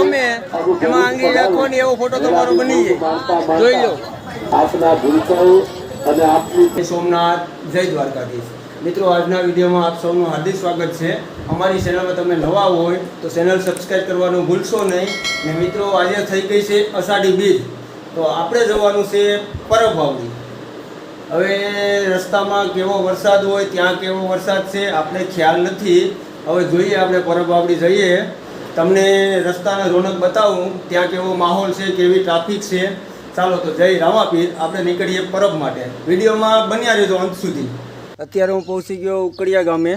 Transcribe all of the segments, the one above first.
ગમે એમાં આંગળી રાખો ને એવો ફોટો તમારો બની જાય. જોઈ લો. આપના ભૂલકાઓ અને આપની સોમનાથ જય દ્વારકાધીશ. મિત્રો આજના વિડીયોમાં આપ સૌનું હાર્દિક સ્વાગત છે. અમારી ચેનલમાં તમે નવા હોય તો ચેનલ સબસ્ક્રાઈબ કરવાનું ભૂલશો નહીં. ને મિત્રો આજે થઈ ગઈ છે અષાઢી બીજ. તો આપણે જવાનું છે પરભાવડી હવે રસ્તામાં કેવો વરસાદ હોય ત્યાં કેવો વરસાદ છે આપણે ખ્યાલ નથી. હવે જોઈએ આપણે પરભાવડી જઈએ. તમને રસ્તાના રોનક બતાવું, ત્યાં કેવો માહોલ છે, કેવી ટ્રાફિક છે. ચાલો તો જય રામાપીર, આપણે નીકળીએ પરબ માટે. વિડીયોમાં બન્યા રહેજો અંત સુધી. અત્યારે હું પહોંચી ગયો ઉકડિયા ગામે.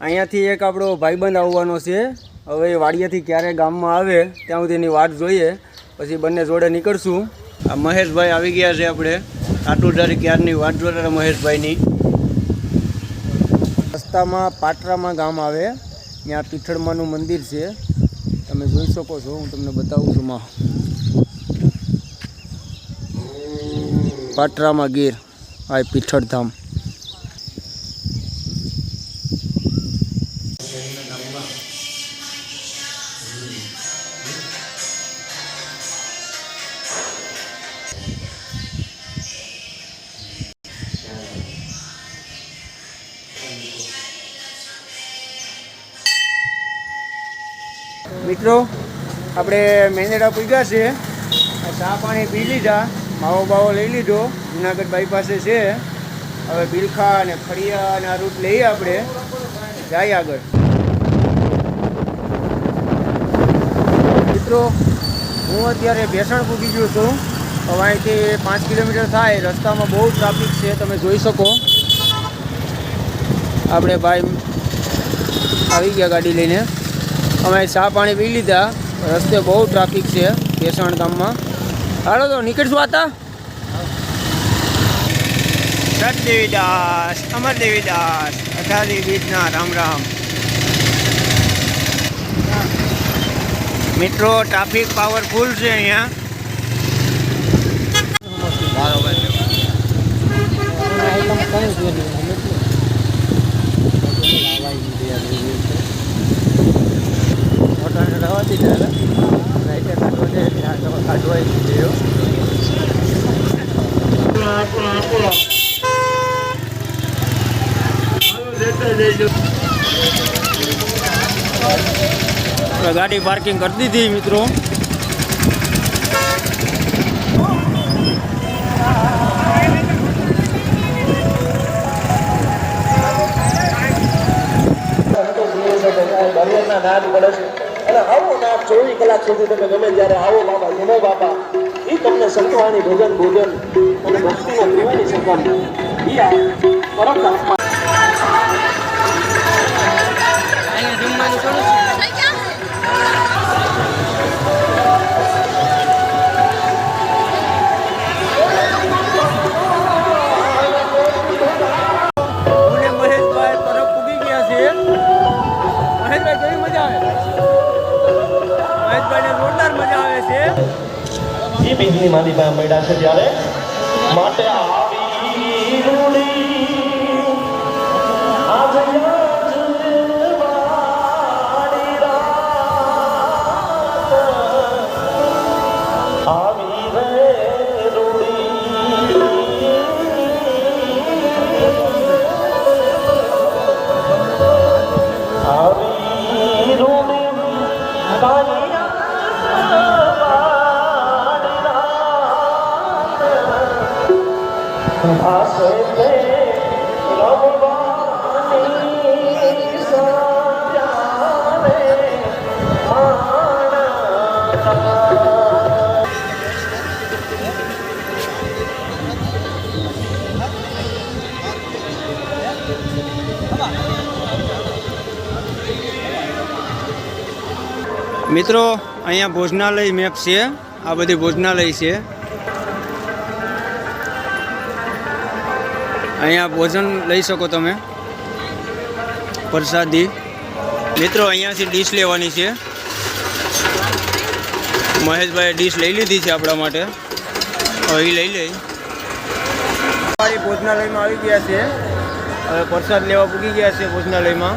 અહીંયાથી એક આપણો ભાઈબંધ આવવાનો છે. હવે વાડિયાથી ક્યારે ગામમાં આવે, ત્યાં સુધી એની વાટ જોઈએ. પછી બંને જોડે નીકળશું. આ મહેશભાઈ આવી ગયા છે આપણે. આટુડારી ક્યારની વાટ જોડે મહેશભાઈની. રસ્તામાં પાટરામાં ગામ આવે. ત્યાં પીઠળમાનું મંદિર છે. તમે જોઈ શકો છો હું તમને બતાવું છું માં. પાટરામાં ગીર આ પીઠળ મિત્રો, આપણે મેંદડા પૂગ્યા છે. ચા પાણી પી લીધા, માવો બાવો લઈ લીધો, જુનાગઢ બાઈપાસે છે. હવે બિલખા અને ખડિયા અને આ રૂટ લઈએ આપણે જાય આગળ. મિત્રો, હું અત્યારે ભેસણ પૂગી ગયો છું. હવે અહીંથી પાંચ કિલોમીટર થાય, રસ્તામાં બહુ ટ્રાફિક છે, તમે જોઈ શકો. આપણે ભાઈ આવી ગયા ગાડી લઈને. અમે ચા પાણી પી લીધા. રસ્તે બહુ ટ્રાફિક છે ભેસાણ ગામમાં. હાલો તો નીકળશું આતા સતદેવીદાસ અમરદેવીદાસ અઢારી બીજના રામ રામ. મિત્રો ટ્રાફિક પાવરફુલ છે અહીંયા. મોટાને રવા દીધા રાઈટે કાઢવો છે ત્યાં તમે કાઢવાય ગાડી પાર્કિંગ કરી દીધી મિત્રો દરિયાના નાદ પડે છે. અને આવો નાદ ચોવીસ કલાક સુધી તમે ગમે ત્યારે આવો બાબા જુનો બાબા એ તમને સંતવાણી ભોજન ભોજન અને ભક્તિનો પીવાની સંગમ એ આ પરમ એ બીજની માલી પાસે મળ્યા છે ત્યારે. માટે આવી મિત્રો, અહીંયા ભોજનાલય મેપ છે. આ બધી ભોજનાલય છે. અહીંયા ભોજન લઈ શકો તમે. પ્રસાદી. મિત્રો, અહીંયાથી ડીશ લેવાની છે. મહેશભાઈ ડીશ લઈ લીધી છે આપણા માટે. હવે લઈ લઈ અમારી ભોજનાલયમાં આવી ગયા છે. હવે પ્રસાદ લેવા પૂગી ગયા છે ભોજનાલયમાં.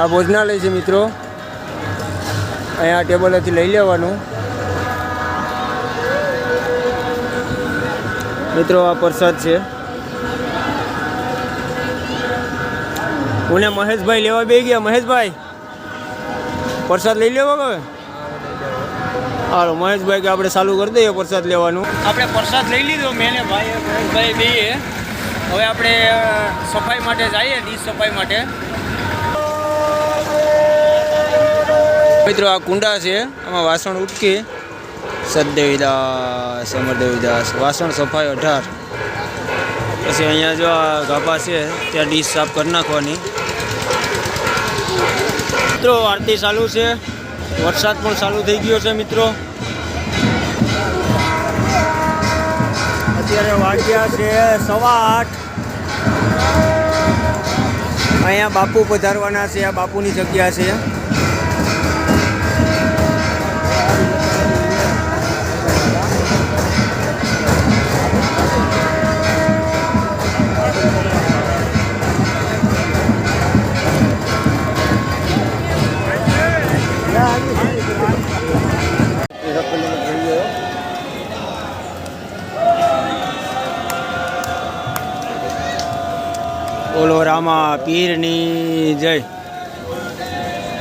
આ ભોજનાલય છે, મિત્રો. અહીંયા ટેબલેથી લઈ લેવાનું. મિત્રો, આ પ્રસાદ છે. હું મહેશભાઈ લેવા બે ગયા? મહેશભાઈ, પ્રસાદ લઈ લેવા હવે? હાલો, મહેશભાઈ કે આપણે ચાલુ કરી દઈએ પ્રસાદ લેવાનું. આપણે પ્રસાદ લઈ લીધો મેને ભાઈ મહેશભાઈ બેએ હવે આપણે સફાઈ માટે જઈએ, ડીશ સફાઈ માટે. મિત્રો આ કુંડા છે, આમાં વાસણ ઉટકી, સદદેવીદાસ, અમરદેવીદાસ, વાસણ સફાઈ અઢાર. પછી અહીંયા જો આ ગાભા છે, ત્યાં ડીશ સાફ કરી નાખવાની. મિત્રો, આરતી ચાલુ છે, વરસાદ પણ ચાલુ થઈ ગયો છે, મિત્રો. અત્યારે વાગ્યા છે સવા આઠ. અહીંયા બાપુ પધારવાના છે, આ બાપુની જગ્યા છે. બોલો રામા પીરની જય.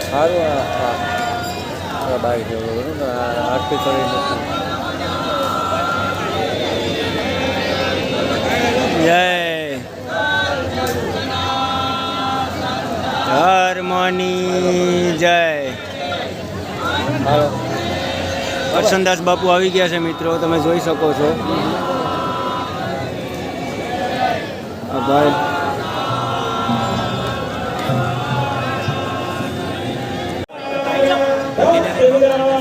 સારું આ આ આ બાઈક છે બરોબર ને આ આરતી કરી નથી જય. ધર્મની જય હાલો કરશનદાસ બાપુ આવી ગયા છે મિત્રો તમે જોઈ શકો છો. ભાઈ. સૌરાષ્ટ્ર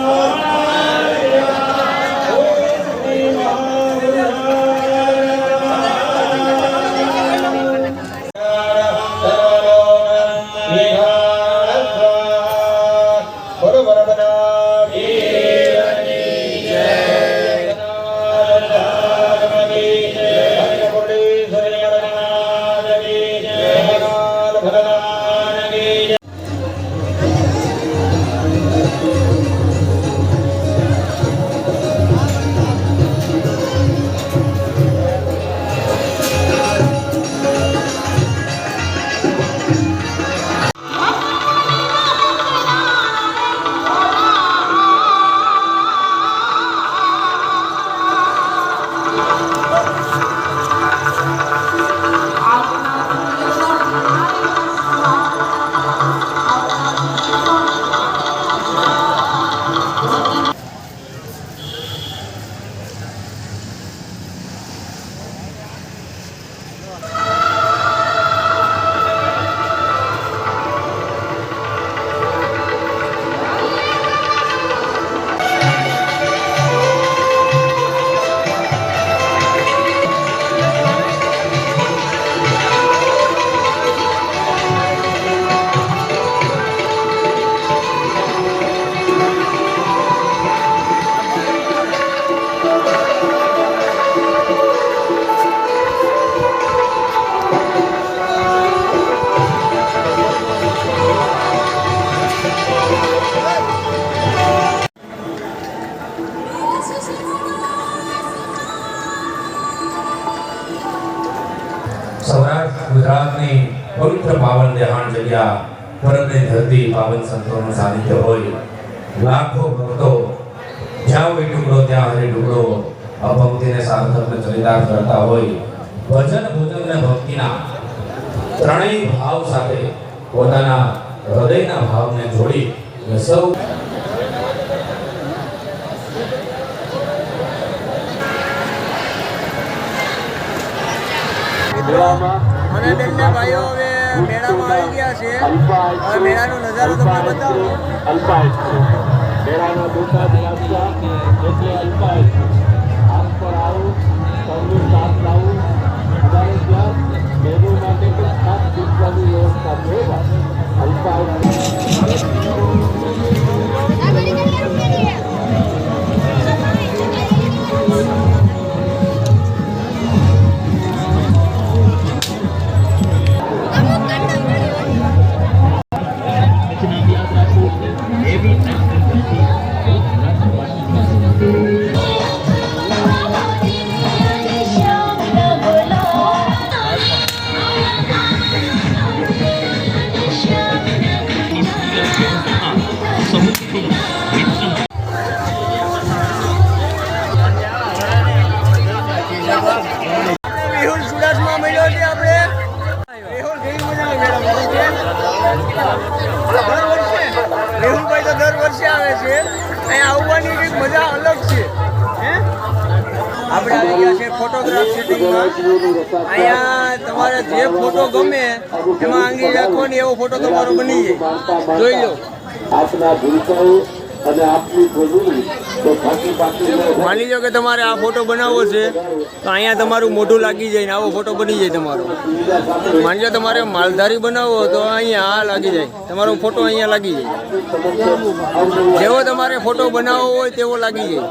પવિત્ર પાવન દેહાણ જગ્યા પરમની ધરતી પાવન સંતોનું સાનિધ્ય હોય. લાખો ભક્તો જ્યાં હોય ટુકડો ત્યાં હરે ટુકડો અભક્તિને સાર્થકને ચરિતાર્થ કરતા હોય. ભજન ભોજન અને ભક્તિના ત્રણેય ભાવ સાથે પોતાના હૃદયના ભાવને જોડી સૌ ભાઈઓ હવે મેળામાં આવી ગયા છે. હવે મેળાનો નજારો તમને બતાવો. મેળાના પર આવું સૌનું સાથ લાવું અમારે ત્યાં માટે પણ ખાસ વ્યવસ્થા છે. અલ્પાઈટ દર વર્ષે આવે છે. અહીંયા આવવાની કંઈક મજા અલગ છે. આપણે આવી ગયા ફોટોગ્રાફ શૂટિંગમાં અહીંયા તમારે જે ફોટો ગમે, એમાં આંગળી રાખો એવો ફોટો તમારો બની જાય. જોઈ લો. આપના ભૂલકાઓ અને આપની ભૂલું માની લો કે તમારે આ ફોટો બનાવવો છે તો અહીંયા તમારું મોઢું લાગી જાય ને આવો ફોટો બની જાય તમારો માની લો તમારે માલધારી બનાવવો તો અહીંયા આ લાગી જાય તમારો ફોટો અહીંયા લાગી જાય જેવો તમારે ફોટો બનાવવો હોય તેવો લાગી જાય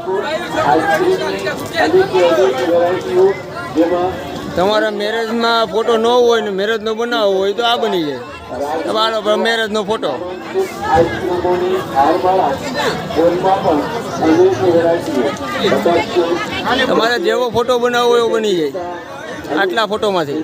તમારા મેરેજમાં ફોટો ન હોય ને મેરેજનો બનાવવો હોય તો આ બની જાય. તમારો મેરેજનો ફોટો તમારે જેવો ફોટો બનાવવો એવો બની જાય. આટલા ફોટોમાંથી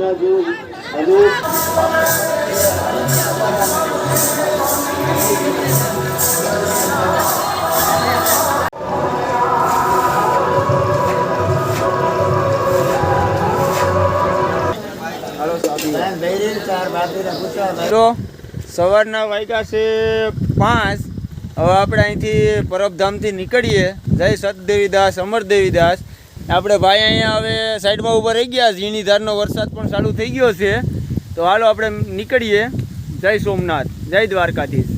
તો સવારના વાગ્યા છે પાંચ. હવે આપણે અહીંથી પરબધામથી નીકળીએ. જય સતદેવીદાસ અમરદેવીદાસ આપણે ભાઈ અહીંયા હવે સાઈડમાં ઊભા રહી ગયા ઝીણી ધારનો વરસાદ પણ ચાલુ થઈ ગયો છે. તો હાલો આપણે નીકળીએ. જય સોમનાથ, જય દ્વારકાધીશ.